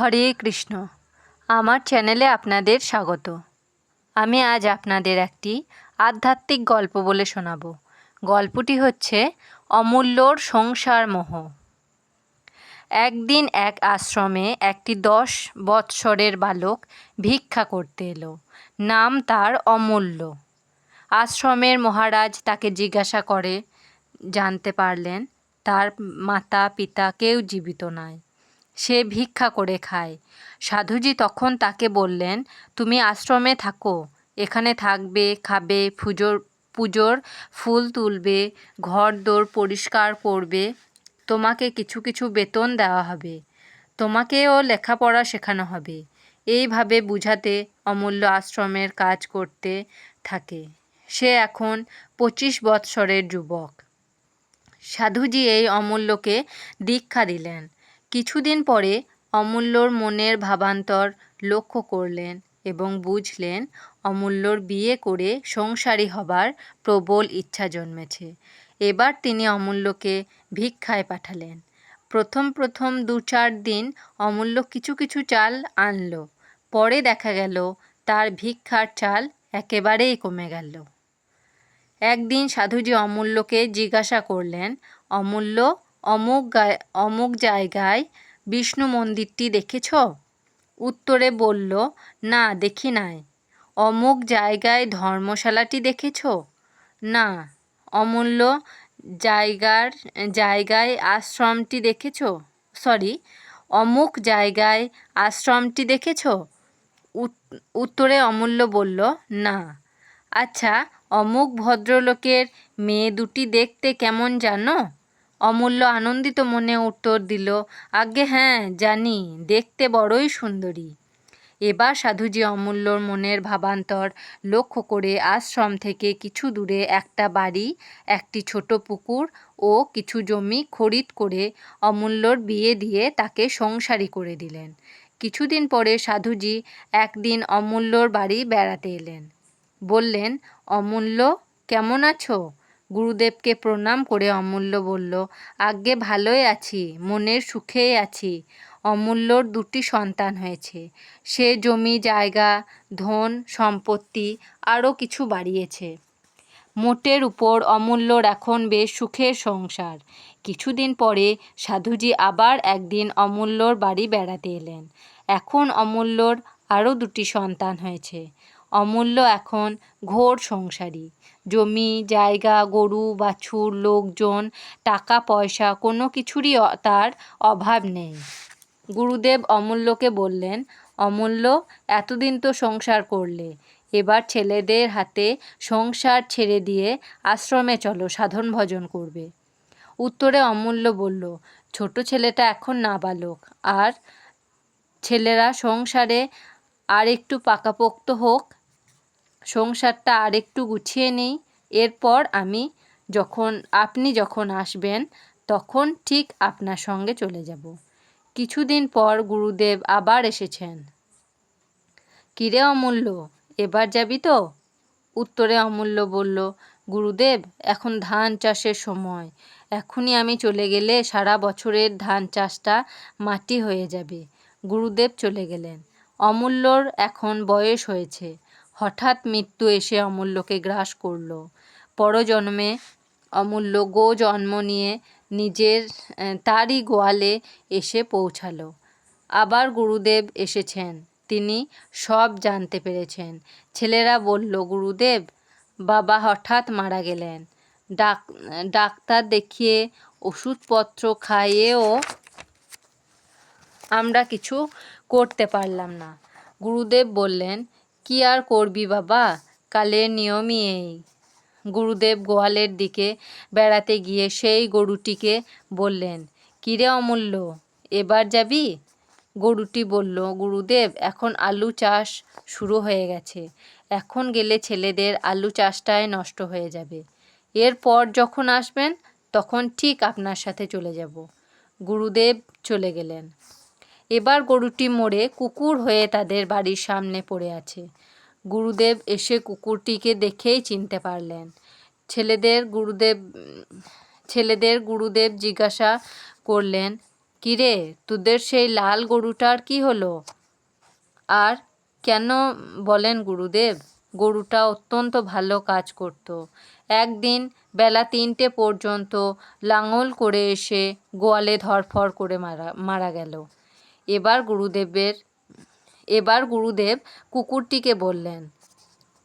হরে কৃষ্ণ। আমার চ্যানেলে আপনাদের স্বাগত। আমি আজ আপনাদের একটি আধ্যাত্মিক গল্প বলে শোনাব। গল্পটি হচ্ছে অমূল্যর সংসার মোহ। একদিন এক আশ্রমে একটি দশ বৎসরের বালক ভিক্ষা করতে এলো। নাম তার অমূল্য। আশ্রমের মহারাজ তাকে জিজ্ঞাসা করে, জানতে পারলেন, তার মাতা পিতা কেউ জীবিত নয় সে ভিক্ষা করে খায়। সাধুজি তখন তাকে বললেন, তুমি আশ্রমে থাকো। এখানে থাকবে, খাবে, পুজোর পুজোর ফুল তুলবে ঘর দোর পরিষ্কার করবে। তোমাকে কিছু কিছু বেতন দেওয়া হবে। তোমাকেও লেখাপড়া শেখানো হবে। এইভাবে বুঝাতে অমূল্য আশ্রমের কাজ করতে থাকে। সে এখন পঁচিশ বৎসরের যুবক। সাধুজি এই অমূল্যকে দীক্ষা দিলেন। কিছুদিন পরে অমূল্যর মনের ভাবান্তর লক্ষ্য করলেন এবং বুঝলেন অমূল্যর বিয়ে করে সংসারী হবার প্রবল ইচ্ছা জন্মেছে। এবার তিনি অমূল্যকে ভিক্ষায় পাঠালেন। প্রথম প্রথম দু চার দিন অমূল্য কিছু কিছু চাল আনলো। পরে দেখা গেল তার ভিক্ষার চাল একেবারেই কমে গেল। একদিন সাধুজি অমূল্যকে জিজ্ঞাসা করলেন, অমূল্য অমুক গায়, অমুক জায়গায় বিষ্ণু মন্দিরটি দেখেছ? উত্তরে বলল, না, দেখি নাই। অমুক জায়গায় ধর্মশালাটি দেখেছ? না। অমূল্য জায়গার, জায়গায় আশ্রমটি দেখেছ? সরি, অমুক জায়গায় আশ্রমটি দেখেছ? উত্তরে অমূল্য বলল, না। আচ্ছা অমুক ভদ্রলোকের মেয়ে দুটি দেখতে কেমন জানো? অমূল্য আনন্দিত মনে উত্তর দিল, আজ্ঞে হ্যাঁ জানি, দেখতে বড়ই সুন্দরী। এবার সাধুজি অমূল্যর মনের ভাবান্তর লক্ষ্য করে আশ্রম থেকে কিছু দূরে একটা বাড়ি, একটি ছোট পুকুর ও কিছু জমি খরিদ করে অমূল্যর বিয়ে দিয়ে তাকে সংসারী করে দিলেন। কিছুদিন পরে সাধুজি একদিন অমূল্যর বাড়ি বেড়াতে এলেন। বললেন, অমূল্য, কেমন আছো? গুরুদেবকে প্রণাম করে অমূল্য বলল, আজ্ঞে ভালোই আছি, মনের সুখেই আছি। অমূল্যর দুটি সন্তান হয়েছে। সে জমি, জায়গা, ধন, সম্পত্তি, আরও কিছু বাড়িয়েছে। মোটের উপর অমূল্যর এখন বেশ সুখের সংসার। কিছুদিন পরে সাধুজি আবার একদিন অমূল্যর বাড়ি বেড়াতে এলেন। এখন অমূল্যর আরও দুটি সন্তান হয়েছে। অমূল্য এখন ঘোর সংসারী। জমি, জায়গা, গরু, বাছুর, লোকজন, টাকা, পয়সা, কোনো কিছুরই তার অভাব নেই। গুরুদেব অমূল্যকে বললেন, অমূল্য, এতদিন তো সংসার করলে। এবার ছেলেদের হাতে সংসার ছেড়ে দিয়ে আশ্রমে চলো, সাধন ভজন করবে। উত্তরে অমূল্য বলল, ছোট ছেলেটা এখন নাবালক, আর ছেলেরা সংসারে আর একটু পাকাপোক্ত হোক সংসারটা আর একটু গুছিয়ে নিই। এরপর আমি যখন, আপনি যখন আসবেন, তখন ঠিক আপনার সঙ্গে চলে যাব। কিছুদিন পর গুরুদেব আবার এসেছেন। কিরে অমূল্য, এবার যাবি তো? উত্তরে অমূল্য বলল, গুরুদেব, এখন ধান চাষের সময়। এখনই আমি চলে গেলে সারা বছরের ধান চাষটা মাটি হয়ে যাবে। গুরুদেব চলে গেলেন। অমূল্যর এখন বয়স হয়েছে। হঠাৎ মৃত্যু এসে অমূল্যকে গ্রাস করল। পরজন্মে অমূল্য গো জন্ম নিয়ে নিজের তারই গোয়ালে এসে পৌঁছালো। আবার গুরুদেব এসেছেন। তিনি সব জানতে পেরেছেন। ছেলেরা বলল, গুরুদেব, বাবা হঠাৎ মারা গেলেন। ডাক, ডাক্তার দেখিয়ে ওষুধপত্র খাইয়েও আমরা কিছু করতে পারলাম না। গুরুদেব বললেন কি আর করবি বাবা? কালের নিয়মই এই। গুরুদেব গোয়ালের দিকে বেড়াতে গিয়ে সেই গরুটিকে বললেন, কিরে অমূল্য, এবার যাবি? গরুটি বলল, গুরুদেব, এখন আলু চাষ শুরু হয়ে গেছে। এখন গেলে ছেলেদের আলু চাষটায় নষ্ট হয়ে যাবে। এরপর যখন আসবেন, তখন ঠিক আপনার সাথে চলে যাব। গুরুদেব চলে গেলেন। এবার গরুটি মরে কুকুর হয়ে তাদের বাড়ির সামনে পড়ে আছে। গুরুদেব এসে কুকুরটিকে দেখেই চিনতে পারলেন। ছেলেদের গুরুদেব ছেলেদের গুরুদেব জিজ্ঞাসা করলেন, কিরে, তোদের সেই লাল গরুটার কি হলো? আর কেন বলেন গুরুদেব, গরুটা অত্যন্ত ভালো কাজ করত। একদিন বেলা তিনটে পর্যন্ত লাঙল করে এসে গোয়ালে ধরফর করে মারা মারা গেল। এবার গুরুদেবের, এবার গুরুদেব কুকুরটিকে বললেন,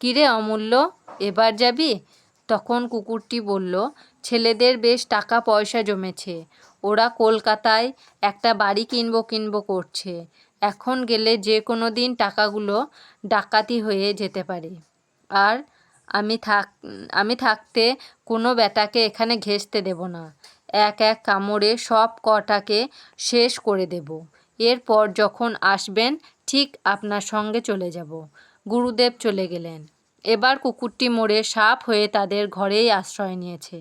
কিরে অমূল্য, এবার যাবি? তখন কুকুরটি বলল, ছেলেদের বেশ টাকা পয়সা জমেছে। ওরা কলকাতায় একটা বাড়ি কিনবো কিনবো করছে। এখন গেলে যে কোনো দিন টাকাগুলো ডাকাতি হয়ে যেতে পারে। আর আমি থাক, আমি থাকতে কোনো বেটাকে এখানে ঘেঁষতে দেব না। এক এক কামড়ে সব কটাকে শেষ করে দেব। এরপর যখন আসবেন, ঠিক আপনার সঙ্গে চলে যাব। গুরুদেব চলে গেলেন। এবার কুকুরটি মরে সাপ হয়ে তাদের ঘরেই আশ্রয় নিয়েছে।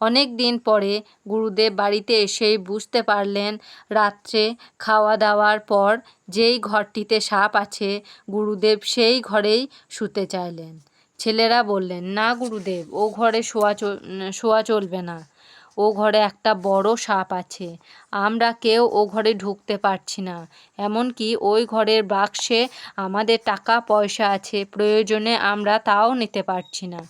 অনেক দিন পরে গুরুদেব বাড়িতে এসেই বুঝতে পারলেন, রাত্রে খাওয়া দাওয়ার পর যেই ঘরটিতে সাপ আছে, গুরুদেব সেই ঘরেই শুতে চাইলেন। ছেলেরা বললেন, না গুরুদেব, ও ঘরে শোয়া শোয়া চলবে না। ও ঘরে একটা বড় সাপ আছে। আমরা কেউ ও ঘরে ঢুকতে পারছি না। এমনকি ওই ঘরের বাক্সে আমাদের টাকা, পয়সা আছে, প্রয়োজনে আমরা তাও নিতে পারছি না।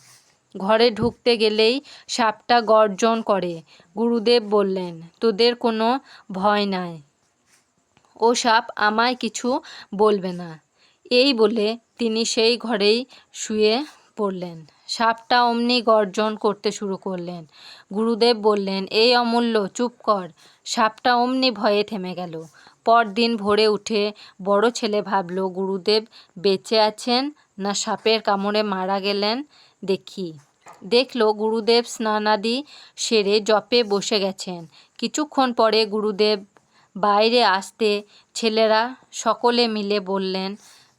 ঘরে ঢুকতে গেলেই সাপটা গর্জন করে। গুরুদেব বললেন, তোদের কোনো ভয় নাই। ও সাপ আমায় কিছু বলবে না। এই বলে তিনি সেই ঘরেই শুয়ে পড়লেন। সাপটা অমনি গর্জন করতে শুরু করলেন। গুরুদেব বললেন, এই অমূল্য, চুপ কর। সাপটা অমনি ভয়ে থেমে গেল। পরদিন ভোরে উঠে বড় ছেলে ভাবল, গুরুদেব বেঁচে আছেন না সাপের কামড়ে মারা গেলেন? দেখি। দেখল, গুরুদেব স্নানাদি সেরে জপে বসে গেছেন। কিছুক্ষণ পরে গুরুদেব বাইরে আসতে ছেলেরা সকলে মিলে বললেন,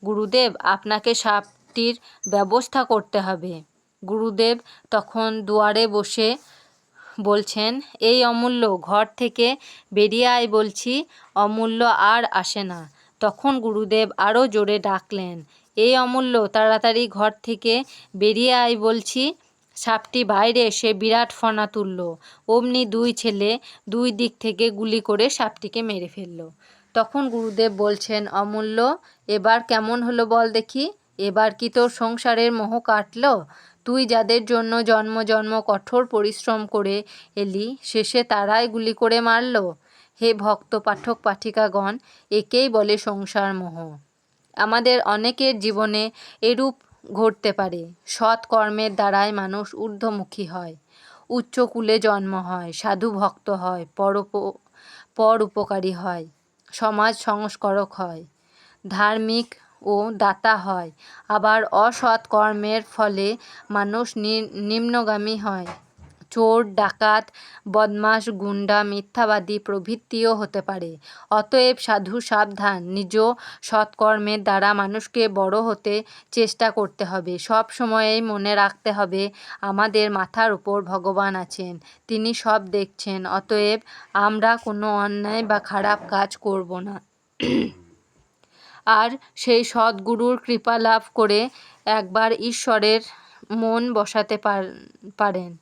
গুরুদেব, আপনাকে সাপটির ব্যবস্থা করতে হবে। গুরুদেব তখন দুয়ারে বসে বলছেন, এই অমূল্য, ঘর থেকে বেরিয়ে আয় বলছি, অমূল্য আর আসে না। তখন গুরুদেব আরও জোরে ডাকলেন, এই অমূল্য, তাড়াতাড়ি ঘর থেকে বেরিয়ে আয় বলছি। সাপটি বাইরে এসে বিরাট ফনা তুলল, অমনি দুই ছেলে দুই দিক থেকে গুলি করে সাপটিকে মেরে ফেলল। তখন গুরুদেব বলছেন, অমূল্য, এবার কেমন হলো বল দেখি, এবার কি তোর সংসারের মোহ কাটল? তুই যাদের জন্য জন্ম জন্ম কঠোর পরিশ্রম করে এলি, শেষে তারাই গুলি করে মারল। হে ভক্ত পাঠক পাঠিকাগণ, একেই বলে সংসার মোহ। আমাদের অনেকের জীবনে এরূপ ঘটতে পারে। সৎ কর্মের দ্বারাই মানুষ ঊর্ধ্বমুখী হয়। উচ্চকুলে জন্ম হয়, সাধু ভক্ত হয়, পরোপ, পর উপকারী হয়, সমাজ সংস্কারক হয়। ধার্মিক ও দাতা হয়, আবার অসৎ কর্মের ফলে মানুষ নিম্নগামী হয়। চোর, ডাকাত বদমাস গুন্ডা, মিথ্যাবাদী প্রভৃতিও হতে পারে। অতএব সাধু সাবধান, নিজ সৎকর্মের দ্বারা মানুষকে বড় হতে চেষ্টা করতে হবে। সব সময়েই মনে রাখতে হবে, আমাদের মাথার উপর ভগবান আছেন, তিনি সব দেখছেন, অতএব আমরা কোনো অন্যায় বা খারাপ কাজ করব না। আর সেই সদ্গুরুর কৃপা লাভ করে একবার ঈশ্বরের মন বসাতে পারেন।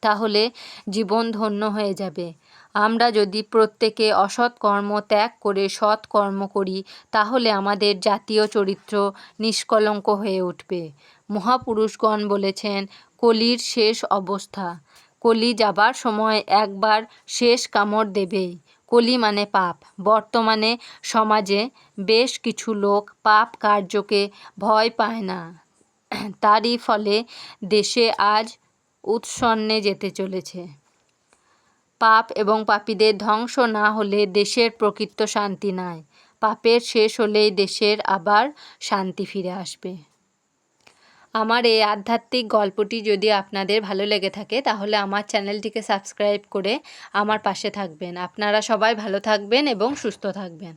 তাহলে জীবন ধন্য হয়ে যাবে। আমরা যদি প্রত্যেকে অসৎ কর্ম ত্যাগ করে সৎ কর্ম করি, তাহলে আমাদের জাতীয় চরিত্র নিষ্কলঙ্ক হয়ে উঠবে। মহাপুরুষগণ বলেছেন, কলির শেষ অবস্থা। কলি যাবার সময় একবার শেষ কামড় দেবেই। কলি মানে পাপ। বর্তমানে সমাজে বেশ কিছু লোক পাপ কার্যকে ভয় পায় না। তারই ফলে দেশে আজ উৎসন্নে যেতে চলেছে। পাপ এবং পাপীদের ধ্বংস না হলে দেশের প্রকৃত শান্তি নাই। পাপের শেষ হলেই দেশের আবার শান্তি ফিরে আসবে। আমার এই আধ্যাত্মিক গল্পটি যদি আপনাদের ভালো লেগে থাকে, তাহলে আমার চ্যানেলটিকে সাবস্ক্রাইব করে আমার পাশে থাকবেন। আপনারা সবাই ভালো থাকবেন এবং সুস্থ থাকবেন।